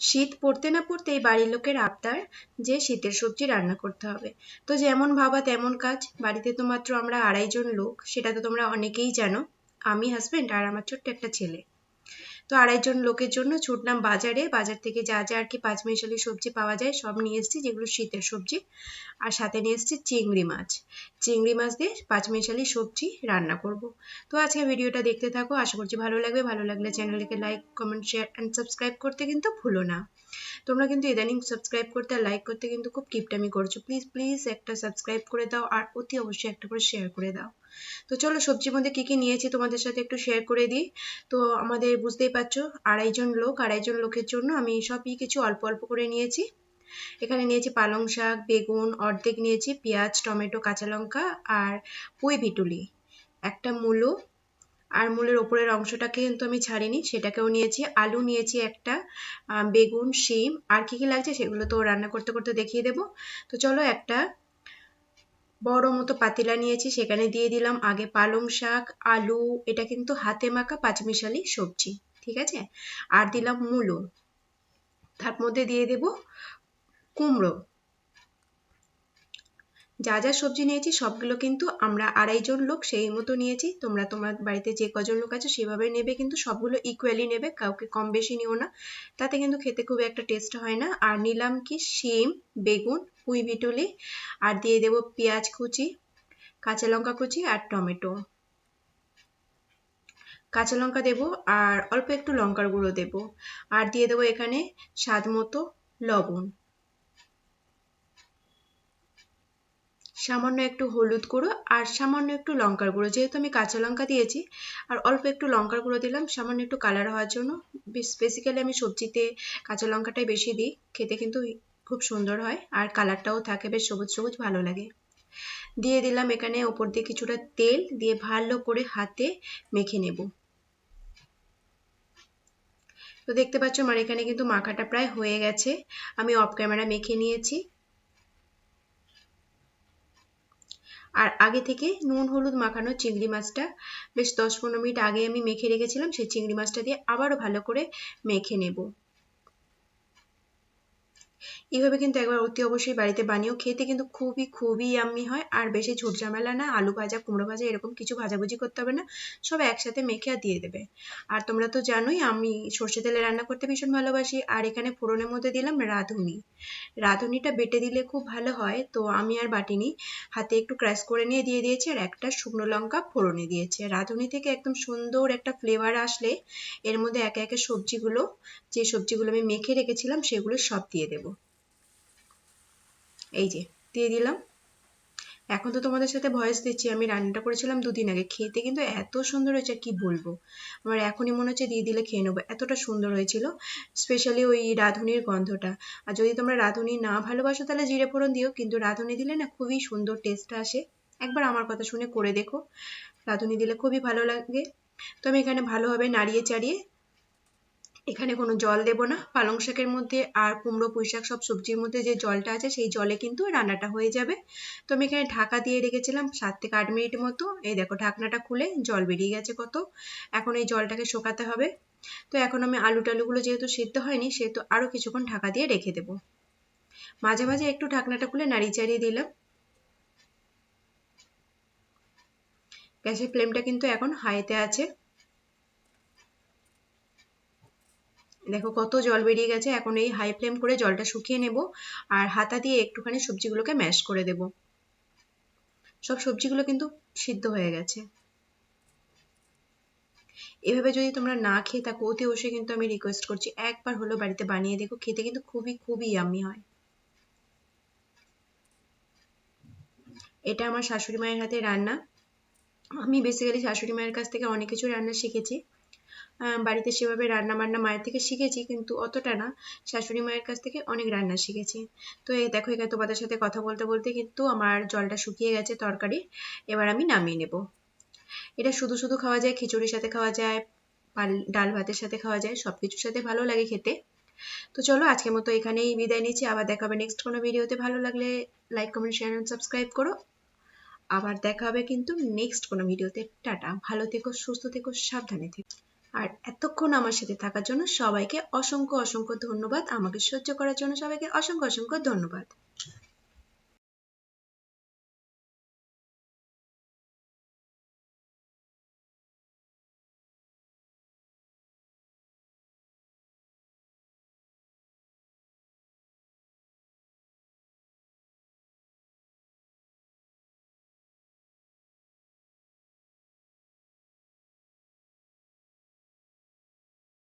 শীত পড়তে না পড়তেই বাড়ির লোকের আবদার যে শীতের সবজি রান্না করতে হবে। তো যেমন ভাবা তেমন কাজ। বাড়িতে তো মাত্র আমরা আড়াইজন লোক, সেটা তো তোমরা অনেকেই জানো। আমি হাসবেন্ড আর আমার ছোট্ট একটা ছেলে। তো আড়াইজন লোকের জন্য ছুটলাম বাজারে, বাজার থেকে যা যা আর কি পাঁচমিশালি সবজি পাওয়া যায়, সব নিয়ে এসেছি, যেগুলো শীতের সবজি। আর সাথে নিয়ে এসেছি চিংড়ি মাছ। চিংড়ি মাছ দিয়ে পাঁচমিশালি সবজি রান্না করব। তো আজকে ভিডিওটা দেখতে থাকো। আশা করছি ভালো লাগবে। ভালো লাগলে চ্যানেলটিকে like, comment, share and subscribe করতে কিন্তু ভুলো না। তোমরা কিন্তু ইদানিং সাবস্ক্রাইব করতে আর লাইক করতে কিন্তু খুব কিপটামি করছ। প্লিজ প্লিজ একটা সাবস্ক্রাইব করে দাও আর অতি অবশ্যই একটা করে শেয়ার করে দাও। তো চলো সবজির মধ্যে কি কি নিয়েছি তোমাদের সাথে একটু শেয়ার করে দিই। তো আমাদের বুঝতেই পারছ, আড়াইজন লোক, আড়াইজন লোকের জন্য আমি সবই কিছু অল্প অল্প করে নিয়েছি। এখানে নিয়েছি পালং শাক, বেগুন, অর্ধেক নিয়েছি, পেঁয়াজ, টমেটো, কাঁচা লঙ্কা আর পুঁই ভিটুলি। একটা মূলো, আর মূলের ওপরের অংশটাকে কিন্তু আমি ছাড়িনি, সেটাকেও নিয়েছি। আলু নিয়েছি একটা বেগুন, শিম, আর কি কি লাগছে সেগুলো তো রান্না করতে করতে দেখিয়ে দেবো। তো চলো একটা বড় মতো পাতিলা নিয়েছি, সেখানে দিয়ে দিলাম আগে পালং শাক, আলু, এটা কিন্তু হাতে মাখা পাঁচমিশালি সবজি, ঠিক আছে? আর দিলাম মূলো, তার মধ্যে দিয়ে দেব কুমড়ো। যা যা সবজি নিয়েছি, সবগুলো কিন্তু আমরা আড়াইজন লোক, সেই মতো নিয়েছি। তোমরা তোমার বাড়িতে যে কজন লোক আছে, সেভাবে নেবে, কিন্তু সবগুলো ইকুয়ালি নেবে, কাউকে কম বেশি নিও না। তাতে কিন্তু খেতে খুব একটা টেস্ট হয় না। আর নিলাম কি, শিম, বেগুন পুঁই বিটুলি, আর দিয়ে দেব পেঁয়াজ কুচি, কাঁচা লঙ্কা কুচি আর টমেটো। কাঁচা লঙ্কা দেব আর অল্প একটু লঙ্কার গুঁড়ো দেব। আর দিয়ে দেবো এখানে স্বাদ মতো লবণ। সামান্য একটু হলুদ গুঁড়ো আর সামান্য একটু লঙ্কার গুঁড়ো। যেহেতু আমি কাঁচা লঙ্কা দিয়েছি, আর অল্প একটু লঙ্কার গুঁড়ো দিলাম, সামান্য একটু কালার হওয়ার জন্য। বেসিক্যালি আমি সবজিতে কাঁচা লঙ্কাটাই বেশি দিই, খেতে কিন্তু খুব সুন্দর হয় আর কালারটাও থাকে, বেশ সবুজ সবুজ, ভালো লাগে। দিয়ে দিলাম এখানে ওপর দিয়ে কিছুটা তেল, দিয়ে ভালো করে হাতে মেখে নেব। তো দেখতে পাচ্ছ আমার এখানে কিন্তু মাখাটা প্রায় হয়ে গেছে। আমি অফ ক্যামেরা মেখে নিয়েছি। আর আগে থেকে নুন, হলুদ মাখানো চিংড়ি মাছটা বেশ দশ পনেরো মিনিট আগে আমি মেখে রেখেছিলাম, সেই চিংড়ি মাছটা দিয়ে আবারও ভালো করে মেখে নেব। এইভাবে কিন্তু একবার অতি অবশ্যই বাড়িতে বানিয়েও খেতে কিন্তু খুবই খুবই ইয়াম্মি হয়। আর বেশি ঝুট ঝামেলা না, আলু ভাজা, কুমড়ো ভাজা এরকম কিছু ভাজাভুজি করতে হবে না। সব একসাথে মেখে আর দিয়ে দেবে। আর তোমরা তো জানোই আমি সর্ষে তেলে রান্না করতে ভীষণ ভালোবাসি। আর এখানে ফোড়নের মধ্যে দিলাম রাঁধুনি। রাঁধুনিটা বেটে দিলে খুব ভালো হয়। তো আমি আর বাটিনি। হাতে একটু ক্র্যাশ করে নিয়ে দিয়ে দিয়েছি। আর একটা শুকনো লঙ্কা ফোড়নে দিয়েছি। রাঁধুনি থেকে একদম সুন্দর একটা ফ্লেভার আসলে এর মধ্যে একে একে সবজিগুলো, যে সবজিগুলো আমি মেখে রেখেছিলাম সেগুলো সব দিয়ে দেবো। এই যে, দিয়ে দিলাম। এখন তো তোমাদের সাথে ভয়েস দিচ্ছি, আমি রান্নাটা করেছিলাম দুদিন আগে। খেতে কিন্তু এত সুন্দর হয়েছে কি বলব? আমার এখনই মনে হচ্ছে দিয়ে দিলে খেয়ে নেব। এতটা সুন্দর হয়েছিল স্পেশালি ওই রাঁধুনির গন্ধটা। আর যদি তোমরা রাঁধুনি না ভালোবাসো, তাহলে জিরে ফোড়ন দিও। কিন্তু রাঁধুনি দিলে না খুবই সুন্দর টেস্ট আসে। একবার আমার কথা শুনে করে দেখো। রাঁধুনি দিলে খুবই ভালো লাগে। তো আমি এখানে ভালোভাবে নাড়িয়ে চাড়িয়ে এখানে কোনো জল দেব না। পালং শাকের মধ্যে আর কুমড়ো পুঁই শাক সব সবজির মধ্যে যে জলটা আছে, সেই জলে কিন্তু রান্নাটা হয়ে যাবে। তো আমি এখানে ঢাকা দিয়ে রেখেছিলাম সাত থেকে আট মিনিট মতো। এই দেখো ঢাকনাটা খুলে জল বেরিয়ে গেছে কত। এখন এই জলটাকে শোকাতে হবে। তো এখন আমি আলু টালুগুলো যেহেতু সিদ্ধ হয়নি, সেহেতু আরও কিছুক্ষণ ঢাকা দিয়ে রেখে দেবো। মাঝে মাঝে একটু ঢাকনাটা খুলে নাড়িয়ে চাড়িয়ে দিলাম। গ্যাসের ফ্লেমটা কিন্তু এখন হাইতে আছে। দেখো কত জল বেরিয়ে গেছে, এখন এই হাই ফ্লেম করে জলটা শুকিয়ে নেব আর হাতা দিয়ে একটুখানি সবজিগুলোকে ম্যাশ করে দেব। সব সবজিগুলো কিন্তু সিদ্ধ হয়ে গেছে। এভাবে যদি তোমরা না খেয়ে থাকো অতি অবশ্যই কিন্তু আমি রিকোয়েস্ট করছি, একবার হলো বাড়িতে বানিয়ে দেখো, খেতে কিন্তু খুবই খুবই ইয়াম্মি হয়। এটা আমার শাশুড়ি মায়ের হাতে রান্না। আমি বেসিক্যালি শাশুড়ি মায়ের কাছ থেকে অনেক কিছু রান্না শিখেছি। বাড়িতে সেভাবে রান্না বান্না মায়ের থেকে শিখেছি, কিন্তু অতটা না। শাশুড়ি মায়ের কাছ থেকে অনেক রান্না শিখেছি। তো এই দেখো, এখানে তোমাদের সাথে কথা বলতে বলতে কিন্তু আমার জলটা শুকিয়ে গেছে তরকারি। এবার আমি নামিয়ে নেব। এটা শুধু শুধু খাওয়া যায়, খিচুড়ির সাথে খাওয়া যায়, পাল, ডাল ভাতের সাথে খাওয়া যায় সব কিছুর সাথে ভালো লাগে খেতে। তো চলো, আজকের মতো এখানেই বিদায় নিচ্ছি। আবার দেখাবে নেক্সট কোনো ভিডিওতে। ভালো লাগলে like comment share and subscribe করো। আবার দেখা হবে কিন্তু নেক্সট কোনো ভিডিওতে। টাটা। ভালো থেকো, সুস্থ থেকো, সাবধানে থেকো। আর এতক্ষণ আমার সাথে থাকার জন্য সবাইকে অসংখ্য অসংখ্য ধন্যবাদ। আমাকে সহ্য করার জন্য সবাইকে অসংখ্য অসংখ্য ধন্যবাদ।